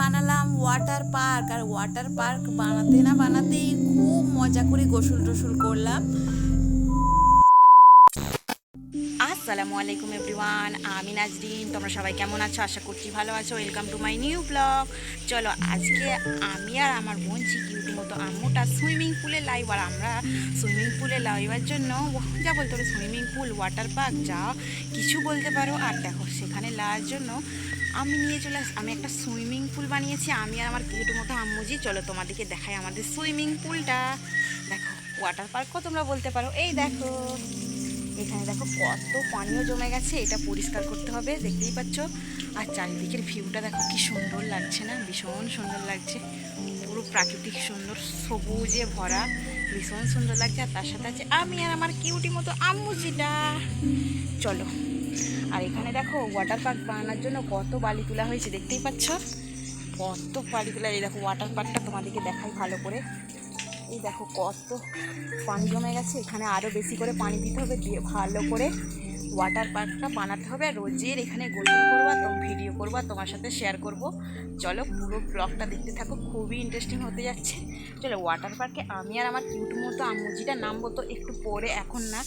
বানালাম water park আর water park বানাতে না বানাতেই খুব মজা করে গোসল টোসল করলাম। আসসালামু আলাইকুম এভরিওয়ান, আমি নাজরিন, তোমরা সবাই কেমন আছো? আশা করছি ভালো আছো। Welcome to my new blog চলো, আজকে আমি আর আমার বোন চিকিউটি মতো আম্মুটা সুইমিং পুলে লাইভ, আর আমরা সুইমিং পুলে লাইবার জন্য যা বলতে পারো সুইমিং পুল ওয়াটার পার্ক যা কিছু বলতে পারো। আর দেখো, সেখানে লাওয়ার জন্য আমি নিয়ে চলে আস, আমি একটা সুইমিং পুল বানিয়েছি, আমি আর আমার কিউটি মতো আম্মুজি। চলো, তোমাদেরকে দেখাই আমাদের সুইমিং পুলটা। দেখো ওয়াটার পার্কও তোমরা বলতে পারো। এই দেখো। এখানে দেখো কত পানিও জমে গেছে, এটা পরিষ্কার করতে হবে, দেখতেই পাচ্ছ। আর চারিদিকের ভিউটা দেখো কি সুন্দর লাগছে না? ভীষণ সুন্দর লাগছে। পুরো প্রাকৃতিক সুন্দর, সবুজে ভরা, ভীষণ সুন্দর লাগছে। আর তার সাথে আছে আমি আর আমার কিউটি মতো আম্মুজিটা। চলো। আর এখানে দেখো ওয়াটার পার্ক বানানোর জন্য কত বালি তোলা হয়েছে, দেখতেই পাচ্ছ? কত বালি তোলা, এই দেখো ওয়াটার পার্কটা তোমাদেরকে দেখাই ভালো করে। এই দেখো কত পানি জমে গেছে। এখানে আরও বেশি করে পানি দিতে হবে, দিয়ে ভালো করে ওয়াটার পার্কটা বানাতে হবে। আর রোজের এখানে গোসল করবা, তো ভিডিও করবা, তোমার সাথে শেয়ার করব। চলো পুরো ব্লগটা দেখতে থাকো, খুবই ইন্টারেস্টিং হতে যাচ্ছে। চলো ওয়াটার পার্কে আমি আর আমার কিউট মতো আম্মুজিটা নামবো তো একটু পরে, এখন না,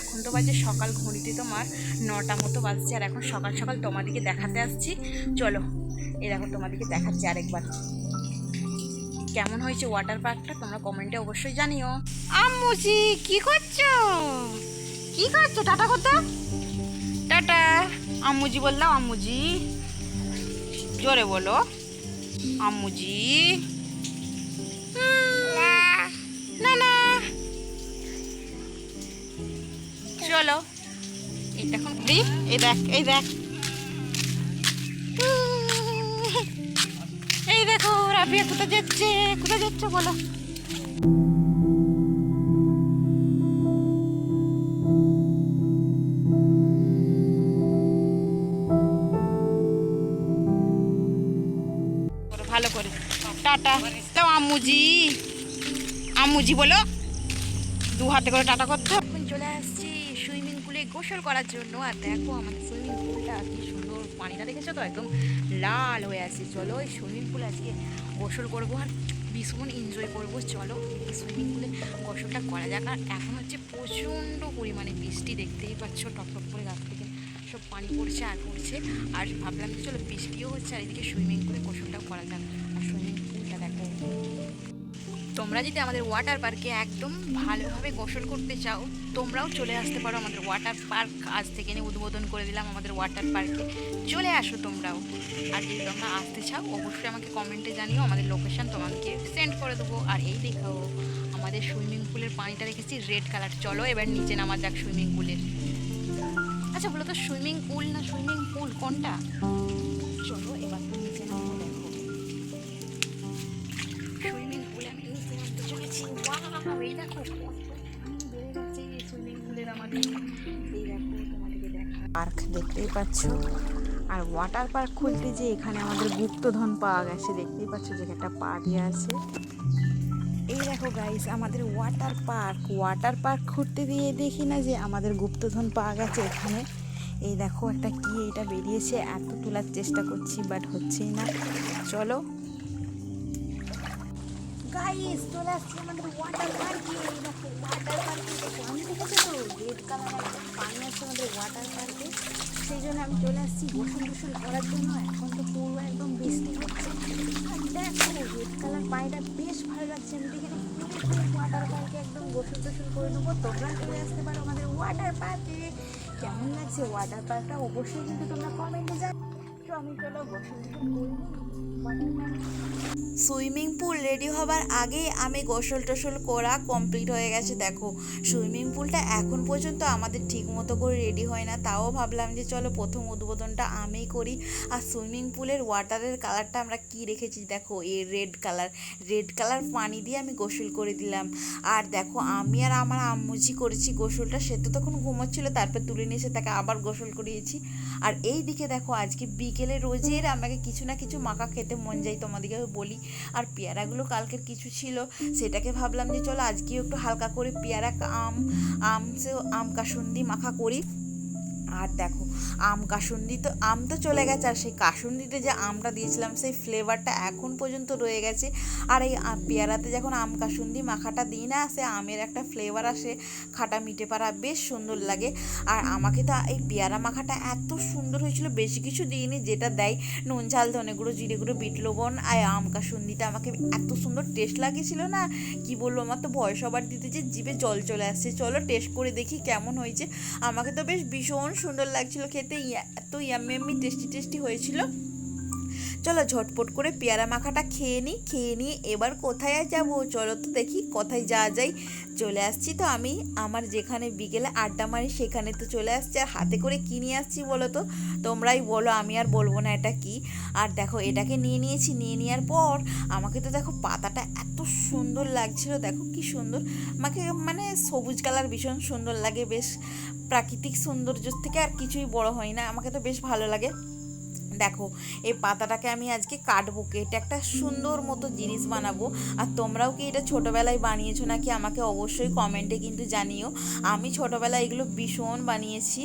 এখন তো বাজে সকাল, ঘড়িতে তোমার নটা মতো বাজছে, আর এখন সকাল সকাল তোমাদেরকে দেখাতে আসছি। চলো দেখো তোমাদেরকে দেখাচ্ছি আরেকবার। কেমন হয়েছে ওয়াটার পার্কটা তোমরা কমেন্টে অবশ্যই জানিও। আম্মুজি কি করছ? কি করছ টাটা করতে টাটা। আম্মুজি বললাম আম্মুজি জোরে বলো। আম্মুজি। না না। চলো। এই দেখুন দি এই দেখ এই দেখ। দেখো রাবিয়া কোথায় যাচ্ছে কোথায় যাচ্ছে বলো? ভালো করে। টাটা। তো আম্মুজি। আম্মুজি বলো, দু হাতে করে টাটা করতে গোসল করার জন্য আর দেখো আমাদের সুইমিং পুলটা কি সুন্দর পানিটা দেখেছ তো? একদম লাল হয়ে আছে। চলো এই সুইমিং পুল আজকে গোসল করব আর ভীষণ এনজয় করব। চলো এই সুইমিং পুলে গোসলটা করা যাক। আর এখন হচ্ছে প্রচণ্ড পরিমাণে বৃষ্টি দেখতেই পাচ্ছ। টপ টপ করে গাছ থেকে সব পানি পড়ছে আর পড়ছে। আর ভাবলাম যে চলো বৃষ্টিও হচ্ছে আর এদিকে সুইমিং পুলে গোসলটাও করা যাক। আর সুইমিং তোমরা যদি আমাদের ওয়াটার পার্কে একদম ভালোভাবে গোসল করতে চাও, তোমরাও চলে আসতে পারো আমাদের ওয়াটার পার্ক আজ থেকে নিয়ে উদ্বোধন করে দিলাম আমাদের ওয়াটার পার্কে চলে আসো তোমরাও। আর যদি তোমরা আসতে চাও, অবশ্যই আমাকে কমেন্টে জানিও, আমাদের লোকেশন তোমাকে সেন্ড করে দেবো। আর এই দেখাও আমাদের সুইমিং পুলের পানিটা রেখেছি রেড কালার চলো এবার নিচে নামা যাক সুইমিং পুলের আচ্ছা বলো তো সুইমিং পুল না সুইমিং পুল কোনটা? চলো এবার নিচে নামো পার্ক দেখতেই পাচ্ছ। আর ওয়াটার পার্ক খুলতে যে এখানে আমাদের গুপ্তধন পাওয়া গেছে, দেখতেই পাচ্ছ যে একটা পা দিয়ে আছে। এই দেখো গাইস আমাদের ওয়াটার পার্ক ওয়াটার পার্ক ঘুরতে দিয়ে দেখি না যে আমাদের গুপ্তধন পাওয়া গেছে এখানে। এই দেখো একটা কি এটা বেরিয়েছে, এত তোলার চেষ্টা করছি বাট হচ্ছেই না। চলো গাইস চলে আসছি আমাদের ওয়াটার পার্কে দেখো ওয়াটার পার্কে পানি দেখেছ তো? রেড কালার একটা পানি আছে আমাদের ওয়াটার পার্কে সেই জন্য আমি চলে আসছি গোসল গোসল করার জন্য। এখন তো পুরো একদম বৃষ্টি হচ্ছে। আর দেখো রেড কালার পানিটা বেশ ভালো লাগছে। আমি দেখে ওয়াটার পার্কে একদম গোসল টোসল করে নেব। তোমরা চলে আসতে পারো আমাদের ওয়াটার পার্কে কেমন লাগছে ওয়াটার পার্কটা অবশ্যই কিন্তু তোমরা কমেন্টে জানো তো আমি চলো গোসল টোসল করে সুইমিং পুল রেডি হবার আগেই আমি গোসল টোসল করা কমপ্লিট হয়ে গেছে, দেখো। সুইমিং পুলটা এখন পর্যন্ত আমাদের ঠিক মতো করে রেডি হয় না, তাও ভাবলাম যে চলো প্রথম উদ্বোধনটা আমিই করি। আর সুইমিং পুলের ওয়াটারের কালারটা আমরা কি রেখেছি, দেখো a red colour. Red colour পানি দিয়ে আমি গোসল করে দিলাম। আর দেখো, আমি আর আমার আম্মুজি করেছি গোসলটা, সে তো তখন ঘুমোচ্ছিল, তারপর তুলে নিয়ে এসে তাকে আবার গোসল করিয়েছি। আর এই দিকে দেখো, আজকে বিকেলে রোজের আমাকে কিছু না কিছু মাখা খেতে মন যায় তোমাদেরকে বলি। আর পেয়ারাগুলো কালকের কিছু ছিল, সেটাকে ভাবলাম যে চলো আজকেও একটু হালকা করে পেয়ারা, আম আম আম কাসুন্দি মাখা করি। আর দেখো আম কাসুন্দি তো, আম তো চলে গেছে। আর সেই কাসুন্দিতে যে আমটা দিয়েছিলাম, সেই ফ্লেভারটা এখন পর্যন্ত রয়ে গেছে। আর এই পেয়ারাতে যখন আম কাসুন্দি মাখাটা দিই না, সে আমের একটা ফ্লেভার আসে। খাটা মিটে পাড়া বেশ সুন্দর লাগে। আর আমাকে তো এই পেয়ারা মাখাটা এত সুন্দর হয়েছিল, বেশি কিছু দিইনি, যেটা দেয় নুন, ঝাল, ধনে গুঁড়ো, জিরে গুঁড়ো, বিট লবণ। আর আম কাসুন্দিটা আমাকে এত সুন্দর টেস্ট লাগিয়েছিল না, কি বলব, আমার তো বয়স হবার দিতে যে জিভে জল চলে আসছে। চলো টেস্ট করে দেখি কেমন হয়েছে। আমাকে তো বেশ ভীষণ সুন্দর লাগছিল। খেতে এত ইয়ামি টেস্টি টেস্টি হয়েছিল। চলো ঝটপট করে পেয়ারা মাখাটা খেয়ে নিই, খেয়ে নিয়ে এবার কোথায় যাব? চলো তো দেখি কোথায় যাওয়া যায়। চলে আসছি তো আমি। আমার যেখানে বিকেলে আড্ডা মারি সেখানে তো চলে আসছি। আর হাতে করে কি নিয়ে আসছি বলো তো? তোমরাই বলো, আমি আর বলব না এটা কি। আর দেখো, এটাকে নিয়ে নিয়েছি। নিয়ে নেওয়ার পর আমাকে তো দেখো পাতাটা এত সুন্দর লাগছিল। দেখো কি সুন্দর। আমাকে মানে সবুজ কালার ভীষণ সুন্দর লাগে। বেশ প্রাকৃতিক সৌন্দর্য থেকে আর কিছুই বড় হয় না। আমাকে তো বেশ ভালো লাগে। দেখো, এই পাতাটাকে আমি আজকে কাটবো কেটে একটা সুন্দর মতো জিনিস বানাবো। আর তোমরাও কি এটা ছোটোবেলায় বানিয়েছো নাকি আমাকে অবশ্যই কমেন্টে কিন্তু জানিও। আমি ছোটোবেলায় এগুলো ভীষণ বানিয়েছি।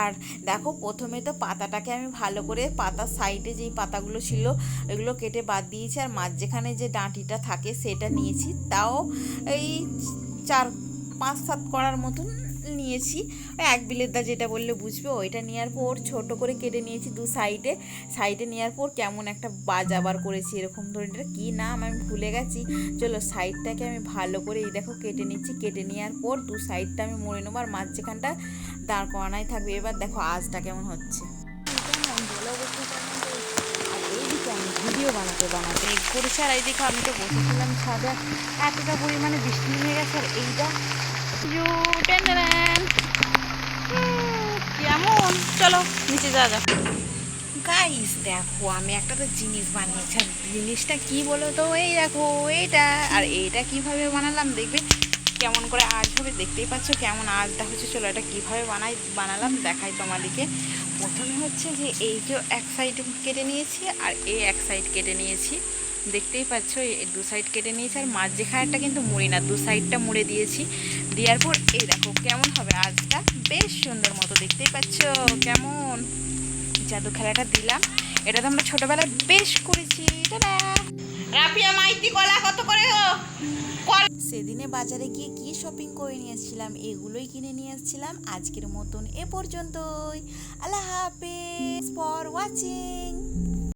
আর দেখো, প্রথমে তো পাতাটাকে আমি ভালো করে পাতার সাইডে যেই পাতাগুলো ছিল এগুলো কেটে বাদ দিয়েছি। আর মাঝখানে যে ডাঁটিটা থাকে, সেটা নিয়েছি। তাও এই চার, পাঁচ, সাত করার মতন নিয়েছি। ওই এক বিলের দা যেটা বললে বুঝবে, ওইটা নেওয়ার পর ছোট করে কেটে নিয়েছি দু সাইডে। সাইডে নেওয়ার পর কেমন একটা বাজাবার করেছি, এরকম ধরনের। এটা কী নাম আমি ভুলে গেছি। চলো সাইডটাকে আমি ভালো করে এই দেখো কেটে নিচ্ছি। কেটে নেওয়ার পর দু সাইডটা আমি মরে নেব আর মাঝখানটা দাঁড় করানাই থাকবে। এবার দেখো আজটা কেমন হচ্ছে। ভিডিও বানাতে বানাতে। করেছে আর আমি তো বসেছিলাম ছাদে। এতটা পরিমাণে বৃষ্টি নেমে গেছে আর এইটা ইউ, টেন। কেমন চলো নিচে যা যা গাইস দেখো আমি একটা তো জিনিস বানিয়েছি। জিনিসটা কি বলো তো? এই দেখো এইটা। আর এইটা কীভাবে বানালাম দেখবে? কেমন করে আজ হবে দেখতেই পাচ্ছ? কেমন আজটা হচ্ছে চলো এটা কীভাবে বানাই বানালাম দেখাই তোমাদেরকে। প্রথমে হচ্ছে যে এই যে এক সাইড কেটে নিয়েছি আর এই এক সাইড কেটে নিয়েছি। দেখতেই পাচ্ছ এই দু সাইড কেটে নিয়েছি, আর মাঝখানেরটা কিন্তু মুড়ি না, দু সাইডটা মুড়ে দিয়েছি। দেওয়ার পর এই দেখো কেমন হবে, আজটা বেশ সুন্দর মতো, দেখতেই পাচ্ছ কেমন। জাদু খেলাটা দিলাম, এটা তো আমরা ছোটবেলায় বেশ করেছি। মাইতি, কলা, কত করে সেদিনে বাজারে গিয়ে কি শপিং করে নিয়েছিলাম এগুলোই কিনে নিয়ে এসেছিলাম আজকের মতন এ পর্যন্তই। আল্লাহ হাফেজ ফর ওয়াচিং